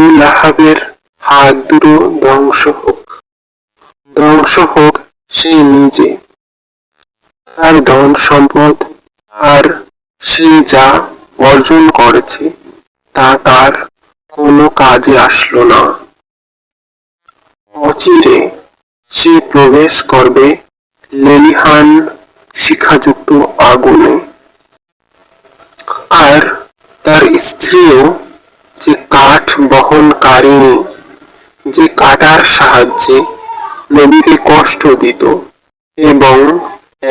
আবু লাহাবের হাত দুটো ধ্বংস হোক। ধ্বংস হোক সে নিজে। তার ধন সম্পদ আর সে যা অর্জন করেছে, তা তার কোনো কাজে আসলো না। অচিরে সে প্রবেশ করবে লেলিহান শিখাযুক্ত আগুনে। আর তার স্ত্রীও যে কাঠ বহনকারিণী, যে কাটার সাহায্যে নবীকে কষ্ট দিত এবং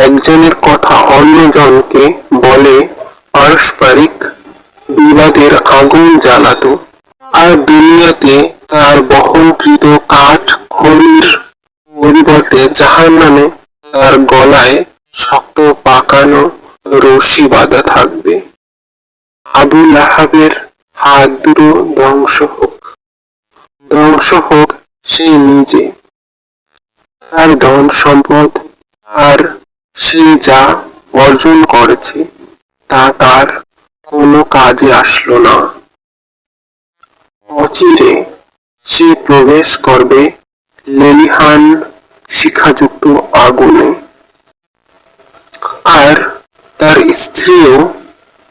একজনের কথা অন্যজনকে বলে পারস্পরিক বিবাদের আগুন জ্বালাত। আর দুনিয়াতে তার বহনকৃত কাঠ খড়ির পরিবর্তে জাহান নামে তার গলায় শক্ত পাকানো রশি বাঁধা থাকবে। আবু লাহাবের হাত দুটো ধ্বংস হোক। ধ্বংস হোক সে নিজে। তার ধন সম্পদ আর সে যা অর্জন করেছে, তা তার কোনো কাজে আসলো না। অচিরে সে প্রবেশ করবে লেলিহান শিখাযুক্ত আগুনে। আর তার স্ত্রীও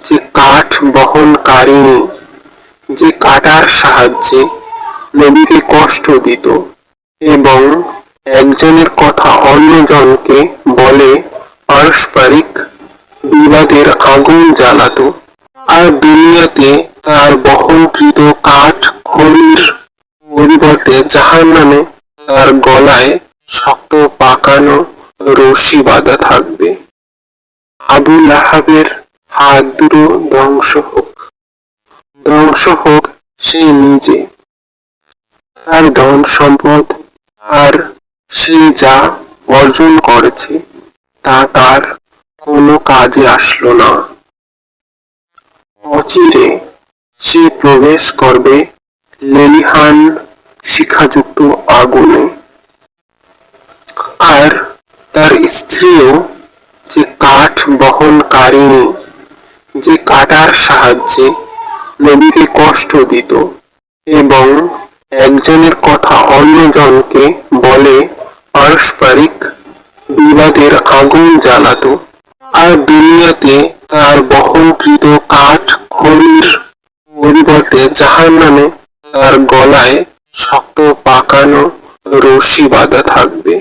যে কাঠ বহনকারিণী যে কাটার সাহায্যে নবীকে কষ্ট দিত এবং একজনের কথা অন্যজনকে বলে পারস্পরিক বিবাদের আগুন জ্বালাতো। আর দুনিয়াতে তার বহনকৃত কাঠ খড়ির পরিবর্তে জাহান নামে তার গলায় শক্ত পাকানো রশি বাঁধা থাকবে। আবু লাহাবের হাত দুটো ধ্বংস হোক। ধ্বংস হোক, সে নিজে। তার ধন সম্পদ আর সে যা অর্জন করেছে, তা তার কোনো কাজে আসলো না। অচিরে সে প্রবেশ করবে লেলিহান শিখাযুক্ত আগুনে। আর তার স্ত্রীও যে কাঠ বহনকারিণী, যে কাটার সাহায্যে নবীকে কষ্ট দিত এবং একজনের কথা অন্যজনকে বলে পারস্পরিক বিবাদের আগুন জ্বালাতো আর দুনিয়াতে তার বহনকৃত কাঠ খড়ির পরিবর্তে জাহান নামে তার গলায় শক্ত পাকানো রশি বাঁধা থাকবে।